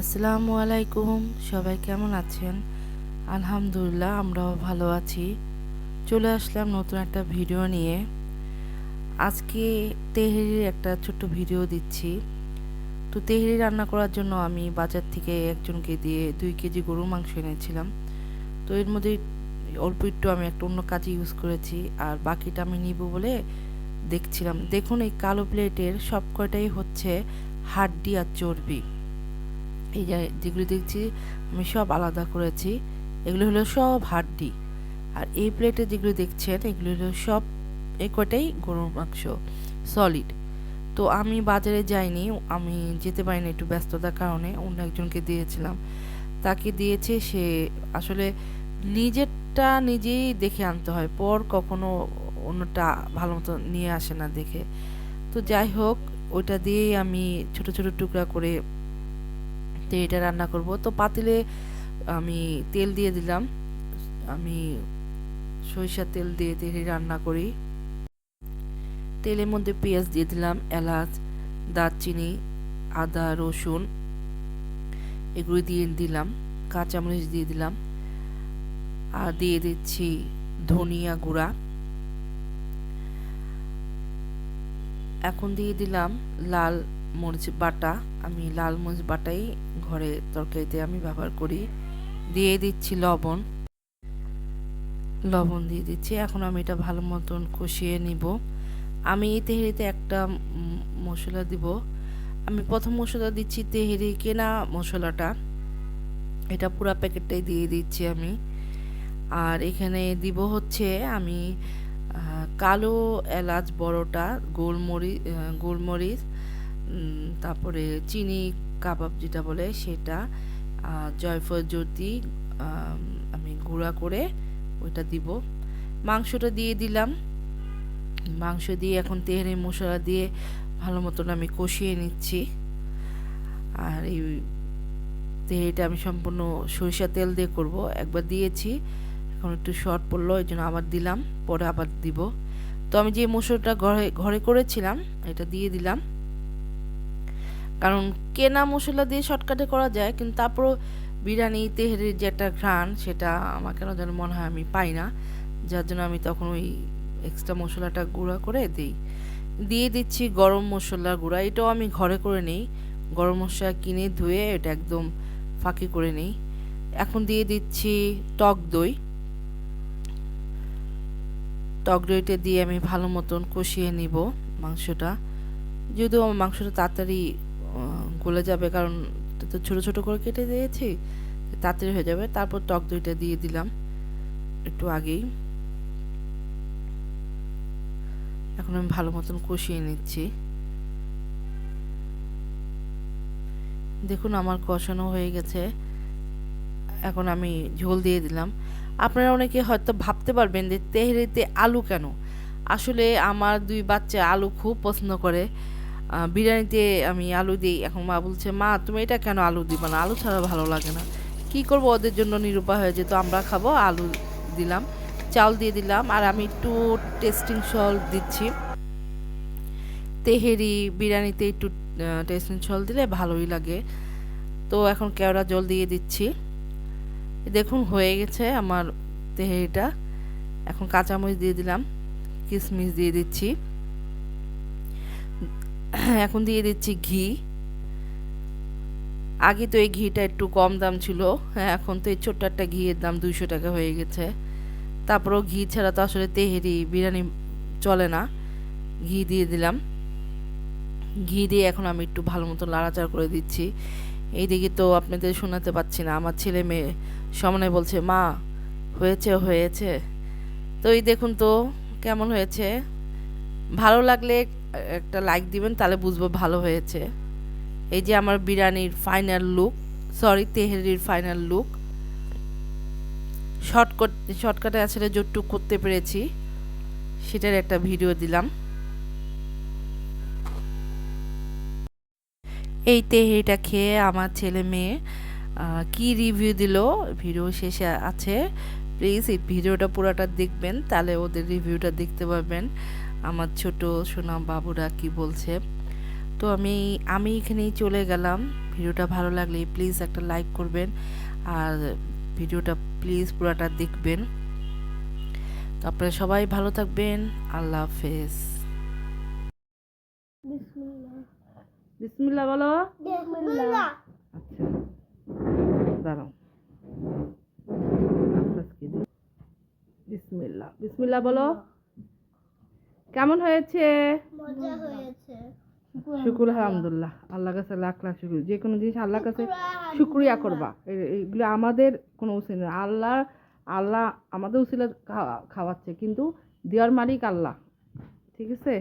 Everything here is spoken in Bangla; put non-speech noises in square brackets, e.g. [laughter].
আসসালামু আলাইকুম, সবাই কেমন আছেন? আলহামদুলিল্লাহ, আমরাও ভালো আছি। চলে আসলাম নতুন একটা ভিডিও নিয়ে। আজকে তেহেরির একটা ছোট্ট ভিডিও দিচ্ছি। তো তেহেরি রান্না করার জন্য আমি বাজার থেকে একজনকে দিয়ে দুই কেজি গরু মাংস এনেছিলাম। তো এর মধ্যে অল্প একটু আমি একটা অন্য কাজে ইউজ করেছি, আর বাকিটা আমি নিব বলে দেখছিলাম। দেখুন, এই কালো প্লেটের সব কয়টাই হচ্ছে হাড্ডি আর চর্বি। এই যে যেগুলো দেখছি, আমি সব আলাদা করেছি। এগুলো হলো সব হাড্ডি আর এই প্লেটে যেগুলো দেখছেন, এগুলো হলো সব এই কটাই গরুর মাংস, সলিড। তো আমি বাজারে যাইনি, আমি যেতে পারিনি একটু ব্যস্ততার কারণে, অন্য একজনকে দিয়েছিলাম। তাকে দিয়েছে সে আসলে নিজেরটা নিজেই দেখে আনতে হয়, পর কখনো অন্যটা ভালো মতো নিয়ে আসে না দেখে। তো যাই হোক, ওইটা দিয়েই আমি ছোট ছোট টুকরা করে তো এটা রান্না করব। তো পাতিলে আমি তেল দিয়ে দিলাম। আমি সরিষার তেল দিয়ে তেলে রান্না করি। তেলের মধ্যে পেঁয়াজ দিয়ে দিলাম, এলাচ, দারচিনি, আদা, রসুন এগুলো দিয়ে দিলাম, কাঁচামরিচ দিয়ে দিলাম। আর দিয়ে দিচ্ছি ধনিয়া গুঁড়া। এখন দিয়ে দিলাম লাল মরিচ বাটা, আমি লাল মরিচ বাটাই ঘরে তরকারিতে আমি ব্যবহার করি। দিয়ে দিচ্ছি লবণ। লবণ দিয়ে দিচ্ছি। এখন আমি এটা ভালো মতন কষিয়ে নিব। আমি তেহেরিতে একটা মশলা দিব। আমি প্রথম মশলা দিচ্ছি তেহেরি কেনা মশলাটা। এটা পুরো প্যাকেটটাই দিয়ে দিচ্ছি আমি। আর এখানে দিব হচ্ছে আমি কালো এলাচ বড়টা গোলমরিচ গোলমরিচ তারপরে চিনি কাবাব যেটা বলে সেটা জয়ফল জ্যোতি আমি গুঁড়া করে ওইটা দিব। মাংসটা দিয়ে দিলাম। মাংস দিয়ে এখন তেহারি মশলা দিয়ে ভালো মতন আমি কষিয়ে নিচ্ছি। আর এই তেহারিটা আমি সম্পূর্ণ সরিষা তেল দিয়ে করব। একবার দিয়েছি, এখন একটু শর্ট পড়ল, এই জন্য আবার দিলাম, পরে আবার দিব। তো আমি যে মসুরটা ঘরে ঘরে করেছিলাম, এটা দিয়ে দিলাম। কারণ কেনা মশলা দিয়ে শর্টকাটে করা যায়, কিন্তু তারপরও বিরিয়ানি তেহেরির যে একটা ঘ্রাণ, সেটা আমার কেন যেন মনে হয় আমি পাই না। যার জন্য আমি তখন ওই এক্সট্রা মশলাটা গুঁড়া করে দিই। দিয়ে দিচ্ছি গরম মশলার গুঁড়া, এটাও আমি ঘরে করে নিই। গরম মশলা কিনে ধুয়ে এটা একদম ফাঁকি করে নিই। এখন দিয়ে দিচ্ছি টক দই। টক দইটা দিয়ে আমি ভালো মতন কষিয়ে নিব মাংসটা। যদিও আমার মাংসটা তাড়াতাড়ি গলে যাবে, কারণ তো ছোটো ছোটো করে কেটে দিয়েছি, তাড়াতাড়ি হয়ে যাবে। তারপর টক দইটা দিয়ে দিলাম একটু আগেই। এখন আমি ভালো মতন কষিয়ে নিচ্ছি। দেখুন, আমার কষানো হয়ে গেছে। এখন আমি ঝোল দিয়ে দিলাম। আপনারা অনেকে হয়তো ভাবতে পারবেন যে তেহরিতে আলু কেন? আসলে আমার দুই বাচ্চা আলু খুব পছন্দ করে। বিরিয়ানিতে আমি আলু দিই। এখন মা বলছে, মা, তুমি এটা কেন আলু দিবা না? আলু ছাড়া ভালো লাগে না। কি করব? ওদের জন্য নিরুপায় হয়ে যেত, আমরা খাব, আলু দিলাম, চাল দিয়ে দিলাম, আর আমি একটু টেস্টিং সল দিচ্ছি। তেহেরি বিরিয়ানিতে একটু টেস্টিং সল দিলে ভালোই লাগে। তো এখন কেওড়া জল দিয়ে দিচ্ছি। দেখুন, হয়ে গেছে আমার তেহেরিটা। এখন কাঁচামরিচ দিয়ে দিলাম কিশমিশ দিয়ে দিচ্ছি। [coughs] এখন দিয়ে দিচ্ছি ঘি। আগে তো এই ঘিটা একটু কম দাম ছিল হ্যাঁ এখন তো এই ছোট্ট একটা ঘিয়ের দাম দুইশো টাকা হয়ে গেছে। তারপরেও ঘি ছাড়া তো আসলে তেহেরি বিরিয়ানি চলে না। ঘি দিয়ে দিলাম। ঘি দিয়ে এখন আমি একটু ভালো মতো লাড়াচাড়া করে দিচ্ছি। এইদিকে তো আপনাদের শোনাতে পাচ্ছি না, আমার ছেলে মেয়ে সমানে বলছে, মা, হয়েছে হয়েছে। তো এই দেখুন তো, কেমন হয়েছে? ভালো লাগলে একটা লাইক দিবেন, তাহলে বুঝব ভালো হয়েছে। এই যে আমার বিরিয়ানির ফাইনাল লুক সরি তেহেরির ফাইনাল লুক শর্টকট শর্টকাটে আসলে যতটুক করতে পেরেছি, সেটার একটা ভিডিও দিলাম। এই তেহেরিটা খেয়ে আমার ছেলে মেয়ে কি রিভিউ দিল? ভিডিও শেষে আছে। প্লিজ এই ভিডিওটা পুরোটা দেখবেন, তাহলে ওদের রিভিউটা দেখতে পাবেন আমার ছোট সোনা বাবুরা কি বলছে? তো আমি আমি এখানেই চলে গেলাম। ভিডিওটা ভালো লাগলে প্লিজ একটা লাইক করবেন আর ভিডিওটা প্লিজ পুরাটা দেখবেন। তো আপনারা সবাই ভালো থাকবেন। আল্লাহ হাফেজ। বিসমিল্লাহ। বিসমিল্লাহ বলো। আচ্ছা। দাঁড়াও। বিসমিল্লাহ। বিসমিল্লাহ বলো। কেমন হয়েছে? শুকুর আলহামদুলিল্লাহ। আল্লাহ কাছে লাখ লাখ শুকুর। যে কোনো জিনিস আল্লাহ কাছে শুক্রিয়া করবা। এগুলো আমাদের কোনো উচিত না। আল্লাহ আল্লাহ আমাদের উচিলা খাওয়াচ্ছে। কিন্তু দেওয়ার মালিক আল্লাহ। ঠিক আছে?